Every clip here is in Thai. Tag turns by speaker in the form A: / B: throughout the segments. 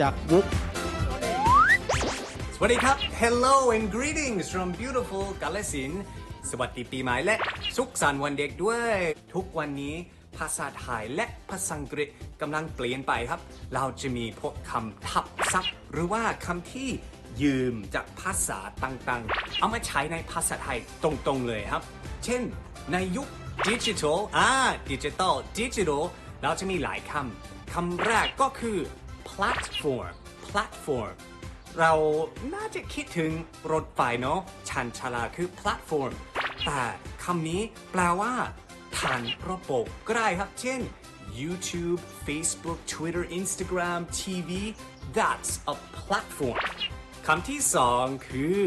A: จากวุก
B: สวัสดีครับ Hello and greetings from beautiful กาลสินธุ์สวัสดีปีใหม่และสุขสันต์วันเด็กด้วย ทุกวันนี้ภาษาไทยและภาษาอังกฤษกำลังเปลี่ยนไปครับ เราจะมีพวกคำทับศัพท์ หรือว่าคำที่ยืมจากภาษาต่างๆ เอามาใช้ในภาษาไทยตรงๆเลยครับ เช่น ในยุคดิจิทัลอ่าดิจิทัลดิจิทัลเราจะมีหลายคำคำแรกก็คือ platform platform เราน่าจะคิดถึงรถไฟเนาะชันชาลาคือ platform แต่คำนี้แปลว่าฐานระบบก็ได้ครับ เช่น YouTube Facebook Twitter Instagram TV that's a platform คำที่สองคือ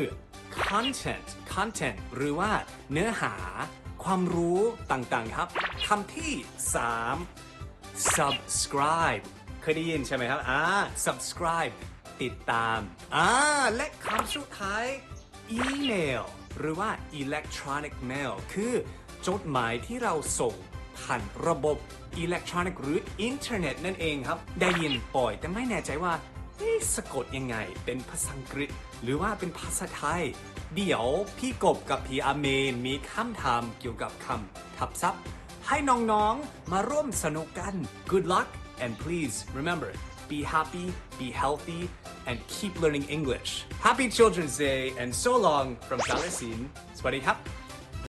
B: content content หรือว่าเนื้อหา ความรู้ต่างๆครับ คำที่สาม subscribe เคยได้ยินใช่ไหมครับอ่า subscribe ติดตามอ่าและคำสุดท้าย email หรือว่า electronic mail คือจดหมายที่เราส่งผ่านระบบอิเล็กทรอนิกส์หรืออินเทอร์เน็ตนั่นเองครับ ได้ยินบ่อยแต่ไม่แน่ใจว่าสะกดยังไง เป็นภาษาอังกฤษ หรือว่าเป็นภาษาไทย เดี๋ยวพี่กบกับพี่อาเมนมีคำถามเกี่ยวกับคำทับศัพท์ ให้น้องๆมาร่วมสนุกกัน Good luck And please remember, be happy, be healthy, and keep learning English. Happy Children's Day and so long from Palestine. Sweaty Hap.